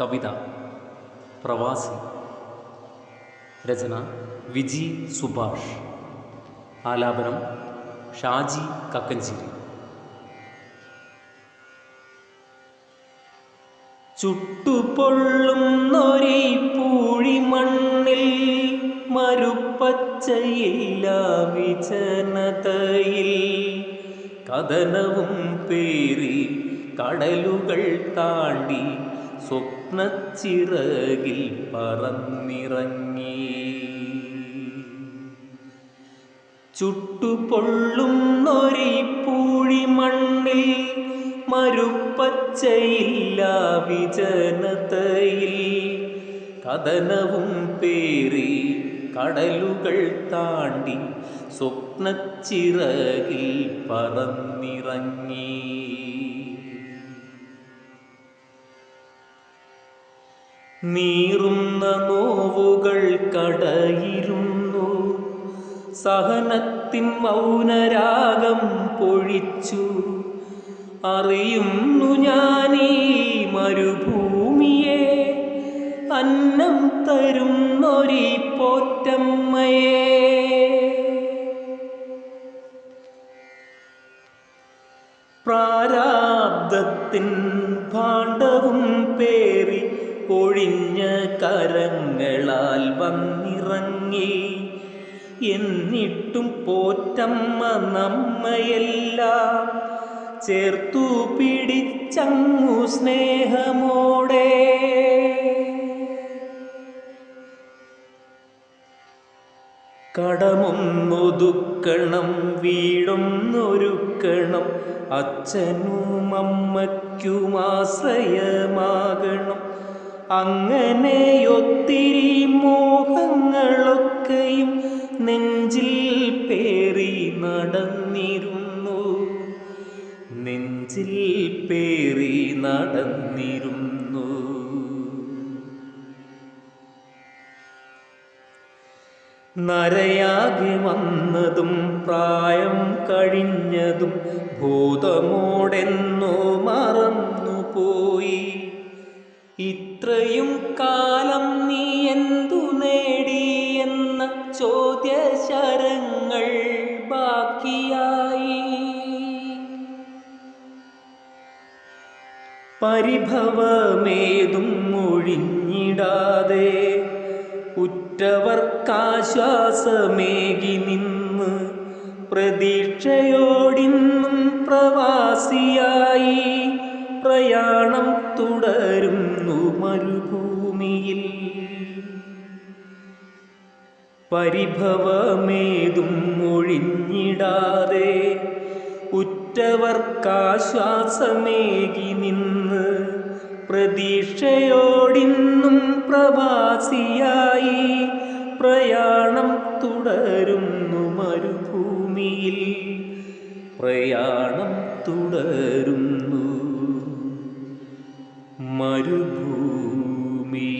കവിത പ്രവാസി രചന വിജി സുഭാഷ്. ആലാപനം ഷാജി കക്കഞ്ചേരി. ചുട്ടുപൊള്ളുന്നൊരീ പൂഴി മണ്ണിൽ മരുപ്പച്ചയില്ല വിജനതയിൽ കഥനവും പേറി കടലുകൾ താണ്ടി സ്വപ്നച്ചിറകിൽ പറന്നിറങ്ങി. ചുട്ടുപൊള്ളുന്നൊരി പൂഴി മണ്ണിൽ മരുപ്പച്ചയില്ല വിജനതയിൽ. കഥനവും പേറി കടലുകൾ താണ്ടി സ്വപ്നച്ചിറകിൽ പറന്നിറങ്ങി. നീറുന്ന നോവുകൾ കടയിരുന്നു. സഹനത്തിൻ മൗനരാഗം പൊഴിച്ചു. അറിയുന്നു ഞാനീ മരുഭൂമിയെ. അന്നം തരുന്നൊരി പോറ്റമ്മയെ. പ്രാരാബ്ദത്തിൻ ഭാണ്ഡവും പേറി ഒഴിഞ്ഞ കരങ്ങളാൽ വന്നിറങ്ങി. എന്നിട്ടും പോറ്റമ്മ നമ്മയെല്ലാം ചേർത്തു പിടിച്ചങ്ങു സ്നേഹമോടെ. കടമൊന്നൊതുക്കണം വീടൊന്നൊരുക്കണം അച്ഛനും അമ്മയ്ക്കും ആശ്രയമാകണം. അങ്ങനെ ഒത്തിരി മോഹങ്ങളൊക്കെയും നെഞ്ചിൽ പേറി നടന്നിരുന്നു. നെഞ്ചിൽ പേറി നടന്നിരുന്നു. നരയാകെ വന്നതും പ്രായം കഴിഞ്ഞതും ഭൂതമോടെന്നോ മറന്നുപോയി. ഇത്രയും കാലം നീ എന്തു നേടി എന്ന ചോദ്യശരങ്ങൾ ബാക്കിയായി. പരിഭവമേതും ഒഴിഞ്ഞിടാതെ ഉറ്റവർക്കാശ്വാസമേകി നിന്ന് പ്രതീക്ഷയോടിന്നും പ്രവാസിയായി പ്രയാണം തുടരുന്നു മരുഭൂമിയിൽ. പരിഭവമേതും ഒഴിഞ്ഞിടാതെ ഉറ്റവർക്കാശ്വാസമേകി നിന്ന് പ്രതീക്ഷയോടിന്നും പ്രവാസിയായി പ്രയാണം തുടരുന്നു മരുഭൂമിയിൽ. പ്രയാണം തുടരുന്നു മരുഭൂമി.